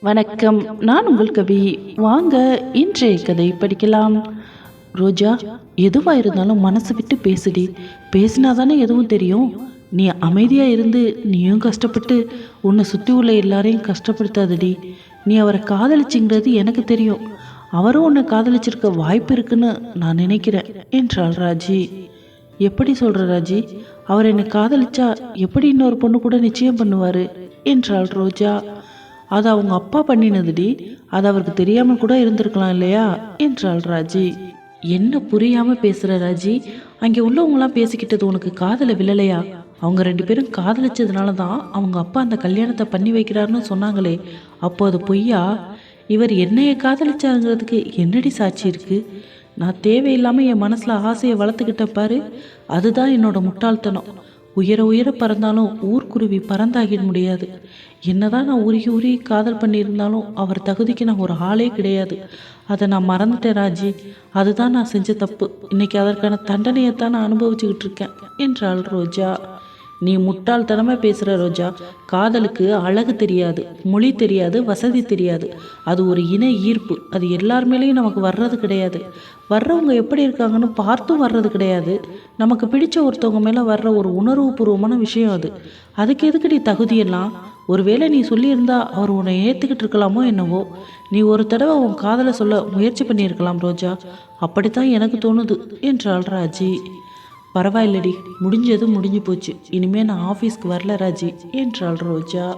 வணக்கம். நான் உங்கள் கவி. வாங்க இன்றைய கதை படிக்கலாம். ரோஜா எதுவா இருந்தாலும் மனசு விட்டு பேசுடி. பேசினா தானே எதுவும் தெரியும். நீ அமைதியா இருந்து நீயும் கஷ்டப்பட்டு உன்னை சுற்றி உள்ள எல்லாரையும் கஷ்டப்படுத்தாதடி. நீ அவரை காதலிச்சிங்கிறது எனக்கு தெரியும். அவரும் உன்னை காதலிச்சிருக்க வாய்ப்பு இருக்குன்னு நான் நினைக்கிறேன் என்றாள் ராஜி. எப்படி சொல்ற ராஜி? அவர் என்னை காதலிச்சா எப்படி இன்னொரு பொண்ணு கூட நிச்சயம் பண்ணுவாரு என்றாள் ரோஜா. அது அவங்க அப்பா பண்ணினதுடி. அது அவருக்கு தெரியாமல் கூட இருந்திருக்கலாம் இல்லையா? என்றாள் ராஜி. என்ன புரியாம பேசுற ராஜி? அங்கே உள்ளவங்களாம் பேசிக்கிட்டது உனக்கு காதல விழலையா? அவங்க ரெண்டு பேரும் காதலிச்சதுனால தான் அவங்க அப்பா அந்த கல்யாணத்தை பண்ணி வைக்கிறாருன்னு சொன்னாங்களே. அப்போ அது பொய்யா? இவர் என்னைய காதலிச்சாருங்கிறதுக்கு என்னடி சாட்சி இருக்கு? நான் தேவையில்லாமல் என் மனசில் ஆசையை வளர்த்துக்கிட்ட பாரு. அதுதான் என்னோட முட்டாள்தனம். உயர உயர பறந்தாலும் ஊர்க்குருவி பறந்தாகிட முடியாது. என்னதான் நான் உருகி உருகி காதல் பண்ணியிருந்தாலும் அவர் தகுதிக்கு நான் ஒரு ஆளே கிடையாது. அதை நான் மறந்துட்டேன் ராஜி. அதுதான் நான் செஞ்ச தப்பு. இன்னைக்கு அதற்கான தண்டனையை தான் நான் அனுபவிச்சுக்கிட்டு இருக்கேன் என்றாள் ரோஜா. நீ முட்டாள்தனமாக பேசுகிற ரோஜா. காதலுக்கு அழகு தெரியாது மொழி தெரியாது வசதி தெரியாது. அது ஒரு இன ஈர்ப்பு. அது எல்லார் மேலேயும் நமக்கு வர்றது கிடையாது. வர்றவங்க எப்படி இருக்காங்கன்னு பார்த்தும் வர்றது கிடையாது. நமக்கு பிடிச்ச ஒருத்தவங்க மேலே வர்ற ஒரு உணர்வுபூர்வமான விஷயம் அது. அதுக்கு எதுக்கடி தகுதியெல்லாம்? ஒருவேளை நீ சொல்லியிருந்தா அவர் உன்னை ஏற்றுக்கிட்டு இருக்கலாமோ என்னவோ? நீ ஒரு தடவை உன் காதலை சொல்ல முயற்சி பண்ணியிருக்கலாம் ரோஜா. அப்படித்தான் எனக்கு தோணுது என்றாள் ராஜி. பரவாயில்லடி முடிஞ்சதும் முடிஞ்சு போச்சு. இனிமே நான் ஆஃபீஸ்க்கு வரல ராஜி என்றாள் ரோஜா.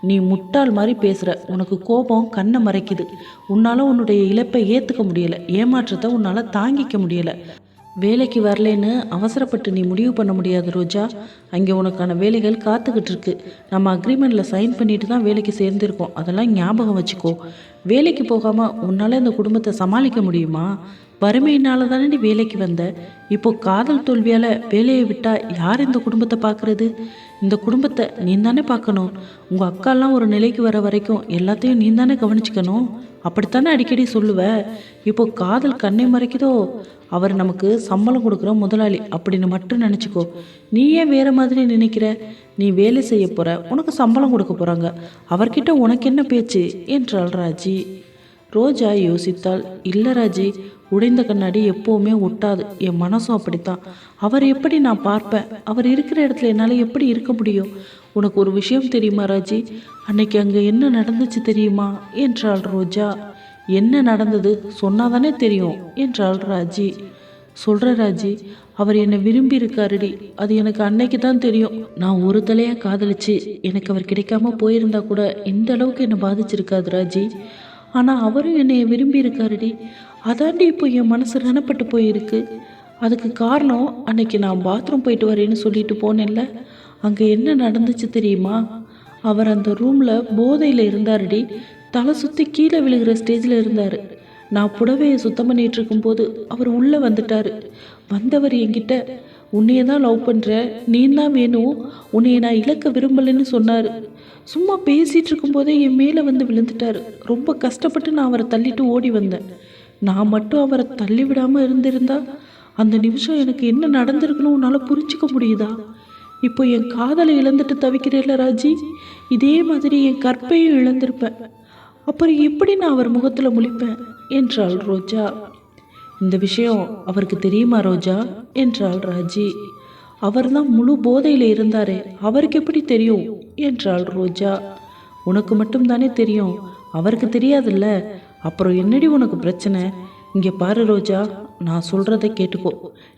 நீ முட்டாள் மாதிரி பேசுற உனக்கு கோபம் கண்ணை மறைக்குது. உன்னால உன்னுடைய இழப்பை ஏத்துக்க முடியல ஏமாற்றத்தை உன்னால தாங்கிக்க முடியல. வேலைக்கு வரலேன்னு அவசரப்பட்டு நீ முடிவு பண்ண முடியாது ரோஜா. அங்கே உனக்கான வேலைகள் காத்துக்கிட்டு இருக்கு. நம்ம அக்ரிமெண்ட்டில் சைன் பண்ணிட்டு தான் வேலைக்கு சேர்ந்திருக்கோம். அதெல்லாம் ஞாபகம் வச்சுக்கோ. வேலைக்கு போகாமல் உன்னால் இந்த குடும்பத்தை சமாளிக்க முடியுமா? வறுமையினால தானே நீ வேலைக்கு வந்த? இப்போ காதல் தோல்வியால் வேலையை விட்டால் யார் இந்த குடும்பத்தை பார்க்குறது? இந்த குடும்பத்தை நீ தானே பார்க்கணும். உங்கள் அக்காலாம் ஒரு நிலைக்கு வர வரைக்கும் எல்லாத்தையும் நீ தானே கவனிச்சுக்கணும். அப்படித்தானே அடிக்கடி சொல்லுவ? இப்போ காதல் கண்ணை மறைக்குதோ? அவர் நமக்கு சம்பளம் கொடுக்குற முதலாளி அப்படின்னு மட்டும் நினச்சிக்கோ. நீ ஏன் வேற மாதிரி நினைக்கிற? நீ வேலை செய்ய போற உனக்கு சம்பளம் கொடுக்க போகிறாங்க அவர்கிட்ட உனக்கு என்ன பேச்சு? என்றாள் ராஜி. ரோஜா யோசித்தாள் இல்லை ராஜி உடைந்த கண்ணாடி எப்போவுமே ஒட்டாது. என் மனசும் அப்படித்தான். அவர் எப்படி நான் பார்ப்பேன்? அவர் இருக்கிற இடத்துல என்னால் எப்படி இருக்க முடியும்? உனக்கு ஒரு விஷயம் தெரியுமா ராஜி? அன்னைக்கு அங்கே என்ன நடந்துச்சு தெரியுமா? என்றாள் ரோஜா. என்ன நடந்தது? சொன்னாதானே தெரியும் என்றாள் ராஜி. சொல்கிற ராஜி. அவர் என்னை விரும்பி இருக்காருடி அது எனக்கு அன்னைக்கு தான் தெரியும். நான் ஒரு தலையாக காதலிச்சு எனக்கு அவர் கிடைக்காம போயிருந்தா கூட இந்த அளவுக்கு என்னை பாதிச்சிருக்காது ராஜி. ஆனால் அவரும் என்னை விரும்பி இருக்காருடி அதாண்டி இப்போ என் மனசு ரணப்பட்டு போயிருக்கு. அதுக்கு காரணம் அன்னைக்கு நான் பாத்ரூம் போயிட்டு வரேன்னு சொல்லிட்டு போனேன்ல. அங்கே என்ன நடந்துச்சு தெரியுமா? அவர் அந்த ரூமில் போதையில் இருந்தாருடி. தலை சுற்றி கீழே விழுகிற ஸ்டேஜில் இருந்தார். நான் புடவையை சுத்தம் பண்ணிட்டு இருக்கும்போது அவர் உள்ளே வந்துட்டார். வந்தவர் என்கிட்ட உன்னையே தான் லவ் பண்ணுற நீ தான் வேணும் உன்னைய நான் இழக்க விரும்பலைன்னு சொன்னார். சும்மா பேசிகிட்டு இருக்கும்போதே என் மேலே வந்து விழுந்துட்டார். ரொம்ப கஷ்டப்பட்டு நான் அவரை தள்ளிட்டு ஓடி வந்தேன். நான் மட்டும் அவரை தள்ளி விடாமல் இருந்திருந்தா அந்த நிமிஷம் எனக்கு என்ன நடந்திருக்குன்னு உன்னால் புரிஞ்சிக்க முடியுதா? இப்போ என் காதலை இழந்துட்டு தவிக்கிறேன்ல ராஜி? இதே மாதிரி என் கற்பையும் இழந்திருப்பேன். அப்புறம் எப்படி நான் அவர் முகத்தில் முழிப்பேன்? என்றாள் ரோஜா. இந்த விஷயம் அவருக்கு தெரியுமா ரோஜா? என்றாள் ராஜி. அவர் தான் முழு போதையில் இருந்தாரே அவருக்கு எப்படி தெரியும்? என்றாள் ரோஜா. உனக்கு மட்டும் தானே தெரியும். அவருக்கு தெரியாதுல்ல. அப்புறம் என்னடி உனக்கு பிரச்சனை? இங்கே பாரு ரோஜா நான் சொல்கிறத கேட்டுக்கோ.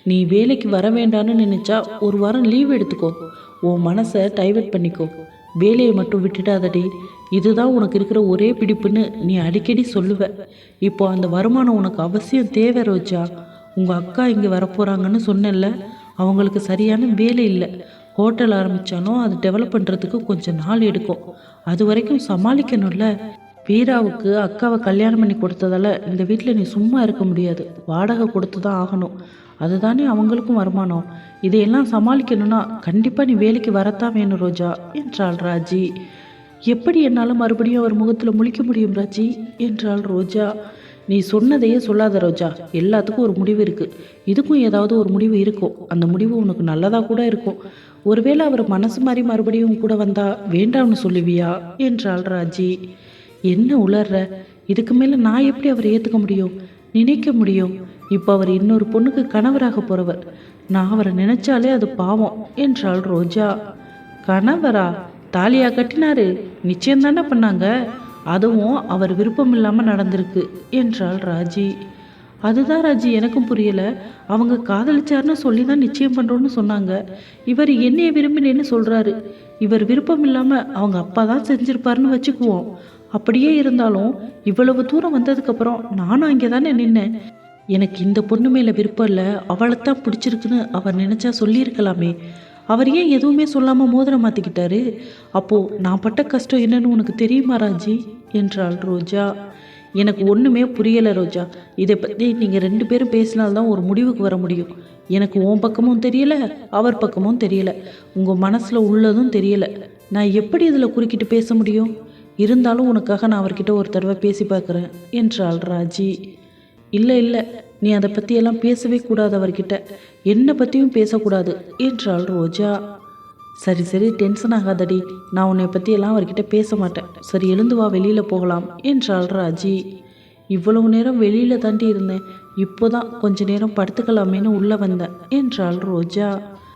நீ வேலைக்கு வர வேண்டாம்னு நினச்சா ஒரு வாரம் லீவ் எடுத்துக்கோ. உன் மனசை டைவெர்ட் பண்ணிக்கோ. வேலையை மட்டும் விட்டுடாதடி. இதுதான் உனக்கு இருக்கிற ஒரே பிடிப்புன்னு நீ அடிக்கடி சொல்லுவ. இப்போ அந்த வருமானம் உனக்கு அவசியம் தேவை ரோஜா. உங்கள் அக்கா இங்கே வரப்போகிறாங்கன்னு சொன்னேன்ல அவங்களுக்கு சரியான வேலை இல்லை. ஹோட்டல் ஆரம்பித்தாலும் அது டெவலப் பண்ணுறதுக்கு கொஞ்சம் நாள் எடுக்கும். அது வரைக்கும் சமாளிக்கணும்ல. வீராவுக்கு அக்காவை கல்யாணம் பண்ணி கொடுத்ததால இந்த வீட்டில் நீ சும்மா இருக்க முடியாது. வாடகை கொடுத்து தான் ஆகணும். அதுதானே அவங்களுக்கும் வருமானம். இதையெல்லாம் சமாளிக்கணும்னா கண்டிப்பாக நீ வேலைக்கு வரத்தான் வேணும் ரோஜா என்றாள் ராஜி. எப்படி என்னால் மறுபடியும் அவர் முகத்தில் முழிக்க முடியும் ராஜி என்றாள் ரோஜா. நீ சொன்னதையே சொல்லாத ரோஜா. எல்லாத்துக்கும் ஒரு முடிவு இருக்குது இதுக்கும் ஏதாவது ஒரு முடிவு இருக்கும். அந்த முடிவு உனக்கு நல்லதாக கூட இருக்கும். ஒருவேளை அவர் மனசு மாதிரி மறுபடியும் கூட வந்தா வேண்டாம்னு சொல்லுவியா என்றாள் ராஜி. என்ன உளர்ற? இதுக்கு மேலே நான் எப்படி அவரை ஏற்றுக்க முடியும்? நினைக்க முடியும். இப்போ அவர் இன்னொரு பொண்ணுக்கு கணவராக போகிறவர் நான் அவரை நினைச்சாலே அது பாவம் என்றாள் ரோஜா. கணவரா? தாலியா கட்டினாரு. நிச்சயம் தானே பண்ணாங்க? அதுவும் அவர் விருப்பம் இல்லாமல் நடந்திருக்கு என்றாள் ராஜி. அதுதான் ராஜி எனக்கும் புரியல. அவங்க காதலிச்சாருன்னு சொல்லி தான் நிச்சயம் பண்ணுறோன்னு சொன்னாங்க. இவர் என்னைய விரும்பினேன்னு சொல்கிறாரு இவர் விருப்பம் இல்லாமல் அவங்க அப்பா தான் செஞ்சிருப்பாருன்னு வச்சுக்குவோம். அப்படியே இருந்தாலும் இவ்வளவு தூரம் வந்ததுக்கப்புறம் நானும் அங்கே தானே நின்னேன்? எனக்கு இந்த பொண்ணு மேலே விருப்பம் இல்லை அவளைத்தான் பிடிச்சிருக்குன்னு அவர் நினச்சா சொல்லியிருக்கலாமே. அவர் ஏன் எதுவுமே சொல்லாமல் மோதிரம் மாற்றிக்கிட்டாரு அப்போது நான் பட்ட கஷ்டம் என்னன்னு உனக்கு தெரியுமா ராஜி? என்றாள் ரோஜா. எனக்கு ஒன்றுமே புரியலை ரோஜா. இதை பற்றி நீங்கள் ரெண்டு பேரும் பேசினால்தான் ஒரு முடிவுக்கு வர முடியும். எனக்கு உன் பக்கமும் தெரியலை அவர் பக்கமும் தெரியலை. உங்கள் மனசில் உள்ளதும் தெரியலை. நான் எப்படி இதில் குறுக்கிட்டு பேச முடியும்? இருந்தாலும் உனக்காக நான் அவர்கிட்ட ஒரு தடவை பேசி பார்க்குறேன் என்றாள் ராஜி. இல்லை இல்லை நீ அதை பற்றியெல்லாம் பேசவே கூடாது அவர்கிட்ட. என்னை பற்றியும் பேசக்கூடாது என்றாள் ரோஜா. சரி சரி டென்ஷன் ஆகாதடி. நான் உன்னை பற்றியெல்லாம் அவர்கிட்ட பேச மாட்டேன். சரி எழுந்து வா வெளியில் போகலாம் என்றாள் ராஜி. இவ்வளவு நேரம் வெளியில் தாண்டி இருந்தேன். இப்போதான் கொஞ்ச நேரம் படுத்துக்கலாமேன்னு உள்ளே வந்தேன் என்றாள் ரோஜா.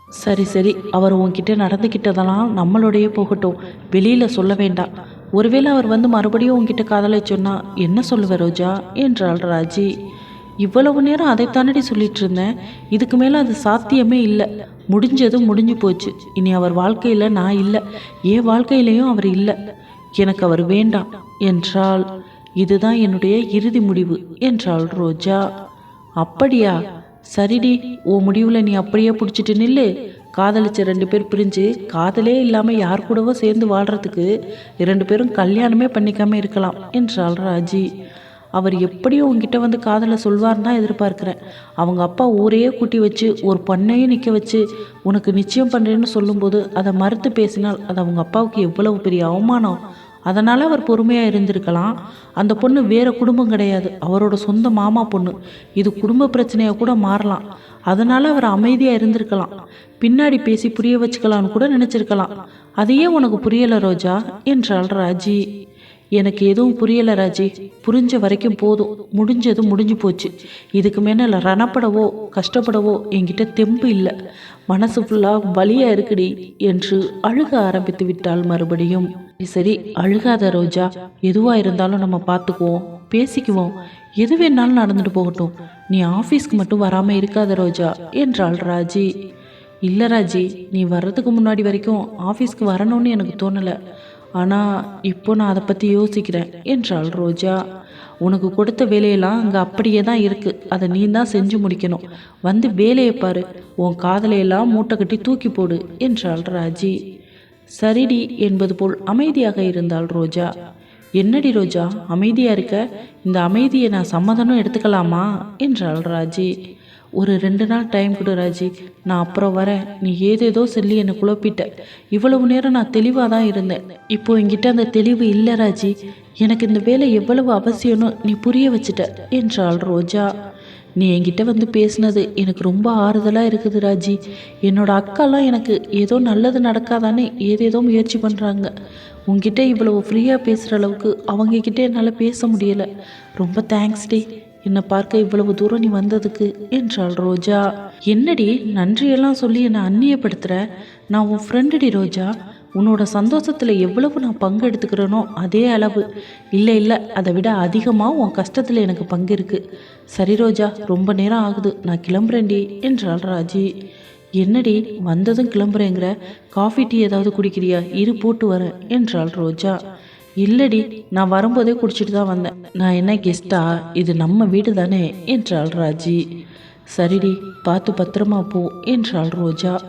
சரி சரி அவர் உன்கிட்ட நடந்துக்கிட்டதெல்லாம் நம்மளோடையே போகட்டும். வெளியில் சொல்ல வேண்டாம். ஒருவேளை அவர் வந்து மறுபடியும் உங்ககிட்ட காதலை சொன்னா என்ன சொல்லுவ ரோஜா? என்றாள் ராஜி. இவ்வளவு நேரம் அதைத்தானடி சொல்லிட்டு இருந்தேன். இதுக்கு மேலே அது சாத்தியமே இல்லை. முடிஞ்சது முடிஞ்சு போச்சு. இனி அவர் வாழ்க்கையில் நான் இல்லை. என் வாழ்க்கையிலையும் அவர் இல்லை. எனக்கு அவர் வேண்டாம் என்றால் இதுதான் என்னுடைய இறுதி முடிவு என்றாள் ரோஜா. அப்படியா? சரிடி உன் முடிவில் நீ அப்படியே பிடிச்சிட்டு நில்லு. காதலிச்ச ரெண்டு பேர் பிரிஞ்சு காதலே இல்லாமல் யார் கூடவோ சேர்ந்து வாழ்கிறதுக்கு இரண்டு பேரும் கல்யாணமே பண்ணிக்காம இருக்கலாம் என்றாள் ராஜி. அவர் எப்படியும் உங்ககிட்ட வந்து காதலை சொல்வார்னு தான் எதிர்பார்க்குறேன். அவங்க அப்பா ஊரையே கூட்டி வச்சு ஒரு பொண்ணையும் நிற்க வச்சு உனக்கு நிச்சயம் பண்ணுறேன்னு சொல்லும்போது அதை மறுத்து பேசினால் அது அவங்க அப்பாவுக்கு எவ்வளவு பெரிய அவமானம்? அதனால் அவர் பொறுமையாக இருந்திருக்கலாம். அந்த பொண்ணு வேறு குடும்பம் கிடையாது. அவரோட சொந்த மாமா பொண்ணு. இது குடும்ப பிரச்சனையாக கூட மாறலாம். அதனால் அவர் அமைதியாக இருந்திருக்கலாம். பின்னாடி பேசி புரிய வச்சுக்கலான்னு கூட நினச்சிருக்கலாம். அதையே உனக்கு புரியலை ரோஜா? என்றாள் ராஜி. எனக்கு எதுவும் புரியலை ராஜி. புரிஞ்ச வரைக்கும் போதும். முடிஞ்சது முடிஞ்சு போச்சு. இதுக்கு மேலே ரணப்படவோ கஷ்டப்படவோ என்கிட்ட தெம்பு இல்லை. மனசு ஃபுல்லாக வலியாக இருக்குடி என்று அழுக ஆரம்பித்து விட்டாள் மறுபடியும். சரி அழுகாத ரோஜா. எதுவாக இருந்தாலும் நம்ம பார்த்துக்குவோம் பேசிக்குவோம். எது வேணாலும் நடந்துட்டு போகட்டும். நீ ஆஃபீஸ்க்கு மட்டும் வராமல் இருக்காத ரோஜா என்றாள் ராஜி. இல்லை ராஜி நீ வர்றதுக்கு முன்னாடி வரைக்கும் ஆஃபீஸ்க்கு வரணும்னு எனக்கு தோணலை. ஆனால் இப்போ நான் அதை பற்றி யோசிக்கிறேன் என்றாள் ரோஜா. உனக்கு கொடுத்த வேலையெல்லாம் அங்கே அப்படியே தான் இருக்குது அதை நீ தான் செஞ்சு முடிக்கணும். வந்து வேலையை பாரு. உன் காதலையெல்லாம் மூட்டை கட்டி தூக்கி போடு என்றாள் ராஜி. சரிடி என்பது போல் அமைதியாக இருந்தாள் ரோஜா. என்னடி ரோஜா அமைதியாக இருக்க? இந்த அமைதியை நான் சம்மதனும் எடுத்துக்கலாமா? என்றாள் ராஜி. ஒரு ரெண்டு நாள் டைம் கொடு ராஜி. நான் அப்புறம் வரேன். நீ ஏதேதோ சொல்லி என்னை குழப்பிட்ட. இவ்வளவு நேரம் நான் தெளிவாக தான் இருந்தேன். இப்போ என்கிட்ட அந்த தெளிவு இல்லை ராஜி. எனக்கு இந்த வேலை எவ்வளவு அவசியம்னு நீ புரிய வச்சுட்ட என்றாள் ரோஜா. நீ என்கிட்ட வந்து பேசினது எனக்கு ரொம்ப ஆறுதலாக இருக்குது ராஜி. என்னோட அக்காலாம் எனக்கு ஏதோ நல்லது நடக்காதானே ஏதேதோ முயற்சி பண்ணுறாங்க உங்ககிட்ட இவ்வளவு ஃப்ரீயாக பேசுகிற அளவுக்கு அவங்கக்கிட்ட என்னால் பேச முடியலை. ரொம்ப தேங்க்ஸ் டி. என்னை பார்க்க இவ்வளவு தூரம் நீ வந்ததுக்கு என்றாள் ரோஜா. என்னடி நன்றியெல்லாம் சொல்லி என்னை அந்நியப்படுத்துகிற நான் உன் ஃப்ரெண்டுடி ரோஜா. உன்னோட சந்தோஷத்தில் எவ்வளவு நான் பங்கு எடுத்துக்கிறேனோ அதே அளவு. இல்லை இல்லை அதை விட அதிகமாக உன் கஷ்டத்தில் எனக்கு பங்கு இருக்குது சரி ரோஜா ரொம்ப நேரம் ஆகுது நான் கிளம்புறேன்டி என்றாள் ராஜி. என்னடி வந்ததும் கிளம்புறேங்கிற? காஃபி டீ ஏதாவது குடிக்கிறியா? இரு போட்டு வரேன் என்றாள் ரோஜா. இல்லடி நான் வரும்போதே குடிச்சிட்டு தான் வந்தேன். நான் என்ன கெஸ்டா இது நம்ம வீடு தானே? என்றாள் ராஜி. சரிடி பார்த்து பத்திரமா போ என்றாள் ரோஜா.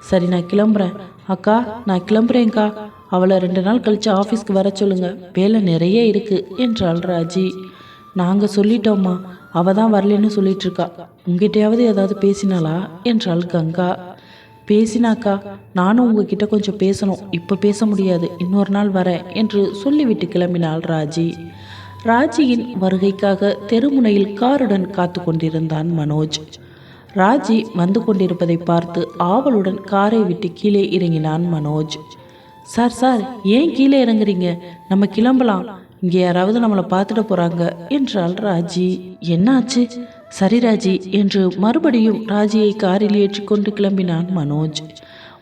சரி நான் கிளம்புறேன். அக்கா நான் கிளம்புறேன்க்கா. அவளை ரெண்டு நாள் கழிச்சு ஆஃபீஸ்க்கு வர சொல்லுங்க. வேலை நிறைய இருக்கு என்றாள் ராஜி. நாங்கள் சொல்லிட்டோம்மா. அவ தான் வரலன்னு சொல்லிட்டு இருக்கா. உங்ககிட்டயாவது ஏதாவது பேசினாளா? என்றாள் கங்கா. பேசினாக்கா நானும் உங்ககிட்ட கொஞ்சம் பேசணும். இப்போ பேச முடியாது. இன்னொரு நாள் வரேன் என்று சொல்லிவிட்டு கிளம்பினாள் ராஜி. ராஜியின் வருகைக்காக தெருமுனையில் காருடன் காத்து கொண்டிருந்தான் மனோஜ். ராஜி வந்து கொண்டிருப்பதை பார்த்து ஆவலுடன் காரை விட்டு கீழே இறங்கினான் மனோஜ். சார் சார் ஏன் கீழே இறங்குறீங்க? நம்ம கிளம்பலாம். இங்கே யாராவது நம்மளை பார்த்துட போகிறாங்க என்றாள் ராஜி. என்னாச்சு? சரி ராஜி என்று மறுபடியும் ராஜியை காரில் ஏற்றிக்கொண்டு கிளம்பினான் மனோஜ்.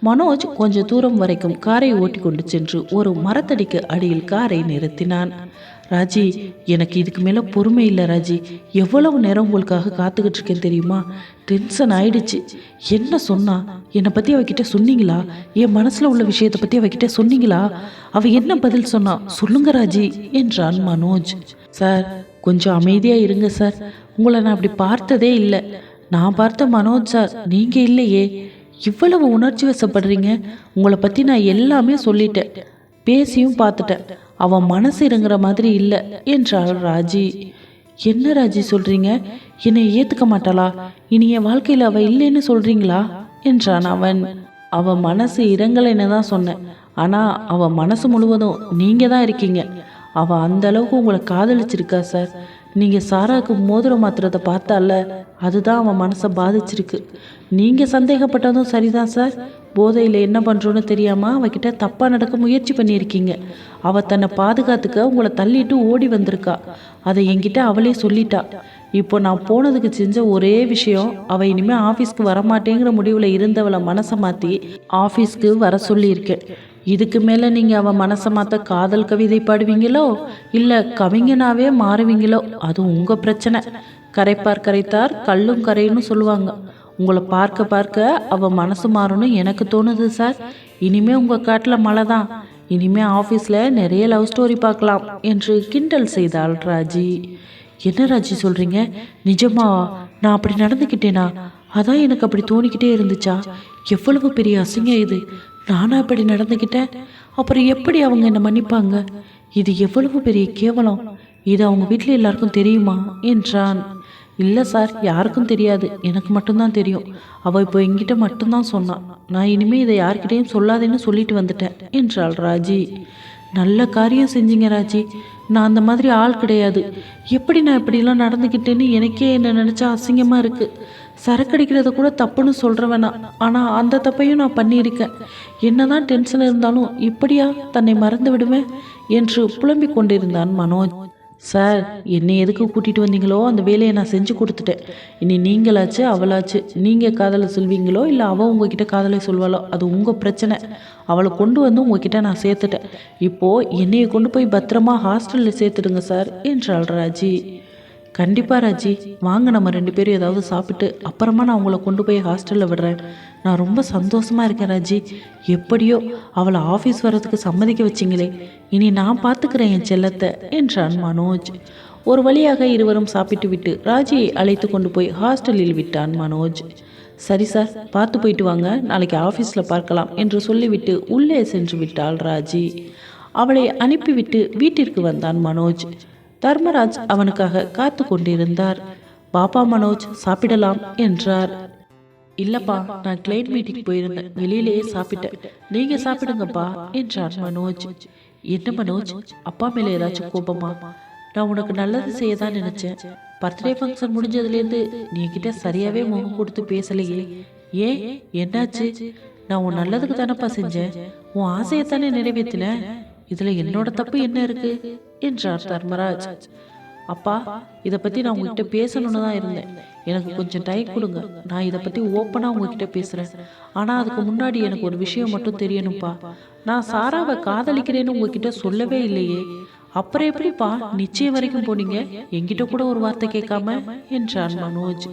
மனோஜ் கொஞ்ச தூரம் வரைக்கும் காரை ஓட்டி கொண்டு சென்று ஒரு மரத்தடிக்கு அடியில் காரை நிறுத்தினான். ராஜி எனக்கு இதுக்கு மேலே பொறுமை இல்லை ராஜி. எவ்வளவு நேரம் உங்களுக்காக காத்துக்கிட்டு இருக்கேன் தெரியுமா? டென்ஷன் ஆயிடுச்சு. என்ன சொன்னா? என்னை பற்றி அவகிட்ட சொன்னீங்களா? என் மனசில் உள்ள விஷயத்தை பற்றி அவகிட்ட சொன்னீங்களா? அவள் என்ன பதில் சொன்னா? சொல்லுங்க ராஜி என்றான் மனோஜ். சார் கொஞ்சம் அமைதியாக இருங்க சார். உங்களை நான் அப்படி பார்த்ததே இல்லை. நான் பார்த்த மனோஜ் சார் நீங்கள் இல்லையே. இவ்வளவு உணர்ச்சி வசப்படுறீங்க. உங்களை பற்றி நான் எல்லாமே சொல்லிட்டேன். பேசியும் பார்த்துட்டேன். அவன் மனசு இறங்குற மாதிரி இல்லை என்றாள் ராஜி. என்ன ராஜி சொல்கிறீங்க என்னை ஏற்றுக்க மாட்டாளா? இனி என் வாழ்க்கையில் அவள் இல்லைன்னு சொல்கிறீங்களா என்றான் அவன். அவன் மனசு இறங்கலைன்னு தான் சொன்னேன். ஆனால் அவன் மனசு முழுவதும் நீங்கள் தான் இருக்கீங்க. அவள் அந்த அளவுக்கு உங்களை காதலிச்சிருக்கா சார்? நீங்கள் சாராவுக்கு மோதிரம் மாத்துறத பார்த்தால அதுதான் அவன் மனசை பாதிச்சிருக்கு. நீங்கள் சந்தேகப்பட்டதும் சரிதான் சார். போதையில் என்ன பண்ணுறோன்னு தெரியாமல் அவகிட்ட தப்பாக நடக்க முயற்சி பண்ணியிருக்கீங்க. அவள் தன்னை பாதுகாத்துக்க உங்களை தள்ளிட்டு ஓடி வந்திருக்கா. அதை என்கிட்ட அவளே சொல்லிட்டா. இப்போ நான் போனதுக்கு செஞ்ச ஒரே விஷயம் அவள் இனிமேல் ஆஃபீஸ்க்கு வரமாட்டேங்கிற முடிவில் இருந்தவளை மனசை மாற்றி ஆஃபீஸ்க்கு வர சொல்லியிருக்கேன். இதுக்கு மேலே நீங்கள் அவள் மனசை மாற்ற காதல் கவிதை பாடுவீங்களோ இல்லை கவிஞனாவே மாறுவீங்களோ அது உங்கள் பிரச்சனை. கரைப்பார் கரைத்தார் கல்லும் கரைன்னு சொல்லுவாங்க. உங்களை பார்க்க பார்க்க அவள் மனசு மாறணும் எனக்கு தோணுது சார். இனிமே உங்கள் காட்டில் மழை தான். இனிமே ஆஃபீஸில் நிறைய லவ் ஸ்டோரி பார்க்கலாம் என்று கிண்டல் செய்தாள் ராஜி. என்ன ராஜி சொல்கிறீங்க நிஜமா? நான் அப்படி நடந்துக்கிட்டேனா? அதான் எனக்கு அப்படி தோணிக்கிட்டே இருந்துச்சா? எவ்வளவு பெரிய அசிங்கம் இது. நானா அப்படி நடந்துக்கிட்டேன் அப்புறம் எப்படி அவங்க என்னை மன்னிப்பாங்க? இது எவ்வளவு பெரிய கேவலம். இது அவங்க வீட்டில் எல்லாருக்கும் தெரியுமா? என்றான். இல்லை சார் யாருக்கும் தெரியாது. எனக்கு மட்டும்தான் தெரியும். அவள் இப்போ என்கிட்ட மட்டும்தான் சொன்னான் நான் இனிமேல் இதை யார்கிட்டையும் சொல்லாதேன்னு சொல்லிட்டு வந்துட்டேன் என்றாள் ராஜி. நல்ல காரியம் செஞ்சீங்க ராஜி. நான் அந்த மாதிரி ஆள் கிடையாது. எப்படி நான் இப்படிலாம் நடந்துக்கிட்டேன்னு எனக்கே என்ன நினச்சா அசிங்கமாக இருக்குது சரக்கடிக்கிறது கூட தப்புன்னு சொல்கிறவனா ஆனால் அந்த தப்பையும் நான் பண்ணியிருக்கேன். என்னதான் டென்ஷன் இருந்தாலும் இப்படியா தன்னை மறந்து விடுவேன் என்று புலம்பிக் கொண்டிருந்தான் மனோஜ். சார் என்னை எதுக்கு கூட்டிகிட்டு வந்தீங்களோ அந்த வேலையை நான் செஞ்சு கொடுத்துட்டேன். இனி நீங்களாச்சு அவளாச்சு. நீங்கள் காதலை சொல்வீங்களோ இல்லை அவள் உங்ககிட்ட காதலை சொல்வாளோ அது உங்கள் பிரச்சனை. அவளை கொண்டு வந்து உங்ககிட்ட நான் சேர்த்துட்டேன். இப்போது என்னையை கொண்டு போய் பத்திரமா ஹாஸ்டலில் சேர்த்துடுங்க சார் என்றாள் ராஜி. கண்டிப்பாக ராஜி. வாங்க நம்ம ரெண்டு பேரும் ஏதாவது சாப்பிட்டு அப்புறமா நான் உங்களை கொண்டு போய் ஹாஸ்டலில் விடுறேன். நான் ரொம்ப சந்தோஷமாக இருக்கேன் ராஜி. எப்படியோ அவளை ஆஃபீஸ் வர்றதுக்கு சம்மதிக்க வச்சிங்களே. இனி நான் பார்த்துக்கிறேன் என் செல்லத்தை என்றான் மனோஜ். ஒரு வழியாக இருவரும் சாப்பிட்டு விட்டு ராஜியை அழைத்து கொண்டு போய் ஹாஸ்டலில் விட்டான் மனோஜ். சரி சார் பார்த்து போயிட்டு வாங்க. நாளைக்கு ஆஃபீஸில் பார்க்கலாம் என்று சொல்லிவிட்டு உள்ளே சென்று விட்டாள் ராஜி. அவளை அனுப்பிவிட்டு வீட்டிற்கு வந்தான் மனோஜ். தர்மராஜ் அவனுக்காக காத்து கொண்டிருந்தார் பாப்பா மனோஜ் சாப்பிடலாம் என்றார். இல்லப்பா நான் கிளைண்ட் மீட்டிங் போயிருந்தேன். வெளியிலேயே சாப்பிட்டேன். நீங்க சாப்பிடுங்கப்பா என்றார் மனோஜ். என்ன மனோஜ்? அப்பா மேல ஏதாச்சும் கோபமா? நான் உனக்கு நல்லது செய்ய தான் நினைச்சேன். பர்த்டே ஃபங்க்ஷன் முடிஞ்சதுலேருந்து நீ கிட்ட சரியாவே முகம் கொடுத்து பேசலையே. ஏன்? என்னாச்சு? நான் உன் நல்லதுக்கு தானப்பா செஞ்சேன். உன் ஆசையை தானே நிறைவேற்றினேன் இதுல என்னோட தப்பு என்ன இருக்கு? என்றார் தர்மராஜ். அப்பா இதை பத்தி நான் உங்ககிட்ட பேசணும்னு தான் இருந்தேன். எனக்கு கொஞ்சம் டைம் கொடுங்க. நான் இதை பத்தி ஓப்பனா உங்ககிட்ட பேசுறேன். ஆனா அதுக்கு முன்னாடி எனக்கு ஒரு விஷயம் மட்டும் தெரியணும்ப்பா. நான் சாராவை காதலிக்கிறேன்னு உங்ககிட்ட சொல்லவே இல்லையே. அப்புறம் எப்படிப்பா? நிச்சயம் வரைக்கும் போனீங்க? என்கிட்ட கூட ஒரு வார்த்தை கேட்காம என்றான் மனோஜ்.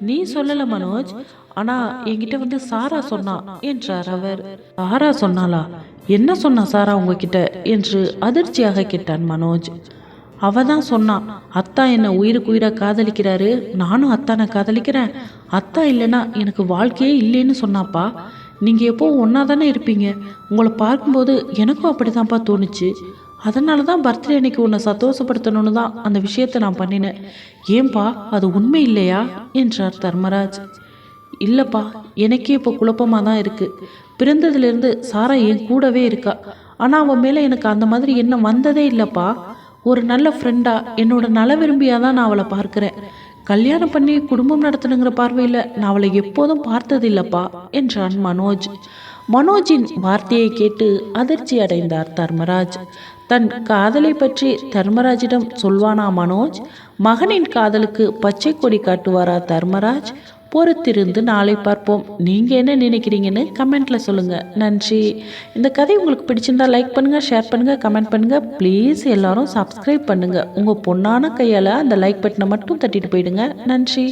நீ சொல்லல மனோஜ் ஆனா என்கிட்ட வந்து சாரா சொன்னா என்றார் அவர். சாரா சொன்னாளா? என்ன சொன்னா சாரா உங்ககிட்ட? என்று அதிர்ச்சியாக கேட்டான் மனோஜ். அவ தான் சொன்னான் அத்தா என்ன உயிருக்கு உயிராக காதலிக்கிறாரு. நானும் அத்தானை காதலிக்கிறேன். அத்தா இல்லைன்னா எனக்கு வாழ்க்கையே இல்லைன்னு சொன்னாப்பா. நீங்கள் எப்போ ஒன்றா தானே இருப்பீங்க. உங்களை பார்க்கும்போது எனக்கும் அப்படிதான்ப்பா தோணுச்சு. அதனால தான் பர்த்டே அன்னைக்கு உன்னை சந்தோஷப்படுத்தணும்னு தான் அந்த விஷயத்தை நான் பண்ணினேன். ஏன்பா அது உண்மை இல்லையா? என்றார் தர்மராஜ். இல்லைப்பா எனக்கே இப்போ குழப்பமாக தான் இருக்குது பிறந்ததுலேருந்து சாரா என் கூடவே இருக்கா. ஆனால் அவன் மேலே எனக்கு அந்த மாதிரி என்ன வந்ததே இல்லைப்பா. ஒரு நல்ல ஃப்ரெண்டாக என்னோட நல விரும்பியாக தான் நான் அவளை பார்க்குறேன். கல்யாணம் பண்ணி குடும்பம் நடத்தணுங்கிற பார்வையில் நான் அவளை எப்போதும் பார்த்ததில்லப்பா என்றான் மனோஜ். மனோஜின் வார்த்தையை கேட்டு அதிர்ச்சி அடைந்தார் தர்மராஜ். தன் காதலை பற்றி தர்மராஜிடம் சொல்வானா மனோஜ்? மகனின் காதலுக்கு பச்சை கொடி காட்டுவாரா தர்மராஜ்? பொறுத்திருந்து நாளை பார்ப்போம். நீங்கள் என்ன நினைக்கிறீங்கன்னு கமெண்ட்டில் சொல்லுங்கள் நன்றி. இந்த கதை உங்களுக்கு பிடிச்சிருந்தா லைக் பண்ணுங்கள் ஷேர் பண்ணுங்கள் கமெண்ட் பண்ணுங்கள் ப்ளீஸ் எல்லாரும் சப்ஸ்கிரைப் பண்ணுங்கள் உங்கள் பொண்ணான கையால் அந்த லைக் பட்டனை மட்டும் தட்டிட்டு போயிடுங்க. நன்றி.